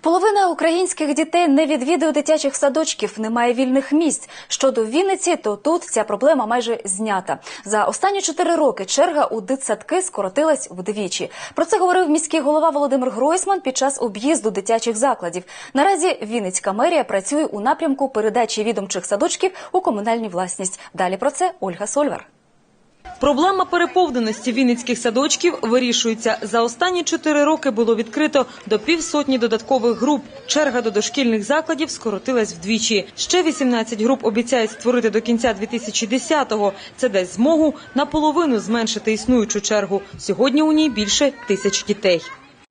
Половина українських дітей не відвідує дитячих садочків, немає вільних місць. Щодо Вінниці, то тут ця проблема майже знята. За останні чотири роки черга у дитсадки скоротилась вдвічі. Про це говорив міський голова Володимир Гройсман під час об'їзду дитячих закладів. Наразі Вінницька мерія працює у напрямку передачі відомчих садочків у комунальну власність. Далі про це Ольга Сольвар. Проблема переповненості вінницьких садочків вирішується. За останні чотири роки було відкрито до півсотні додаткових груп. Черга до дошкільних закладів скоротилась вдвічі. Ще 18 груп обіцяють створити до кінця 2010-го. Це дасть змогу наполовину зменшити існуючу чергу. Сьогодні у ній більше тисяч дітей.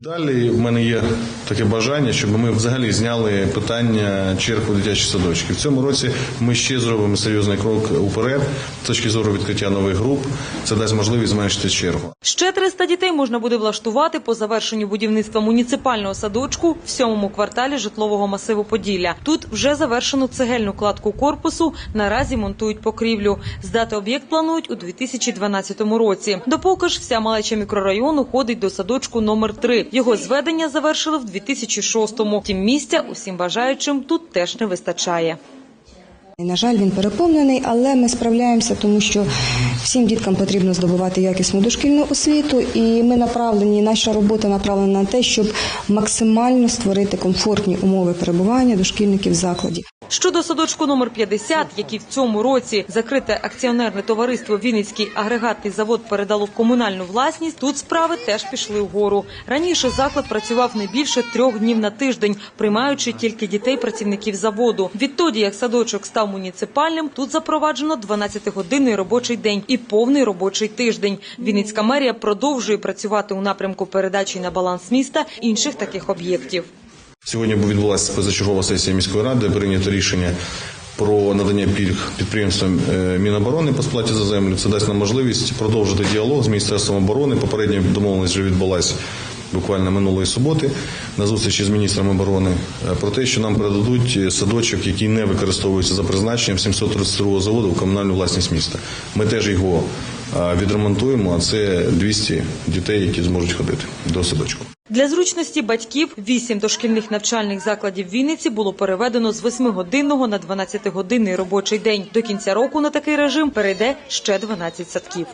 Далі в мене є таке бажання, щоб ми взагалі зняли питання черг у дитячі садочки. В цьому році ми ще зробимо серйозний крок уперед з точки зору відкриття нових груп. Це дасть можливість зменшити чергу. Ще 300 дітей можна буде влаштувати по завершенню будівництва муніципального садочку в сьомому кварталі житлового масиву Поділля. Тут вже завершено цегельну кладку корпусу. Наразі монтують покрівлю. Здати об'єкт планують у 2012 році. Допоки ж вся малеча мікрорайону ходить до садочку номер 3 Його зведення завершили в 2006-му. Втім, місця усім бажаючим тут теж не вистачає. На жаль, він переповнений, але ми справляємося, тому що всім діткам потрібно здобувати якісну дошкільну освіту, і ми направлені, наша робота направлена на те, щоб максимально створити комфортні умови перебування дошкільників в закладі. Щодо садочку номер 50, який в цьому році закрите акціонерне товариство Вінницький агрегатний завод передало в комунальну власність, тут справи теж пішли вгору. Раніше заклад працював не більше трьох днів на тиждень, приймаючи тільки дітей працівників заводу. Відтоді, як садочок став муніципальним, тут запроваджено 12-годинний робочий день і повний робочий тиждень. Вінницька мерія продовжує працювати у напрямку передачі на баланс міста інших таких об'єктів. Сьогодні відбулася позачергова сесія міської ради, прийнято рішення про надання пільг підприємствам е, Міноборони по сплаті за землю. Це дасть нам можливість продовжити діалог з Міністерством оборони. Попередня домовленість вже відбулася буквально минулої суботи на зустрічі з міністром оборони е, про те, що нам передадуть садочок, який не використовується за призначенням 732 заводу в комунальну власність міста. Ми теж його е, відремонтуємо, а це 200 дітей, які зможуть ходити до садочку. Для зручності батьків вісім дошкільних навчальних закладів Вінниці було переведено з 8-годинного на 12-годинний робочий день. До кінця року на такий режим перейде ще 12 садків.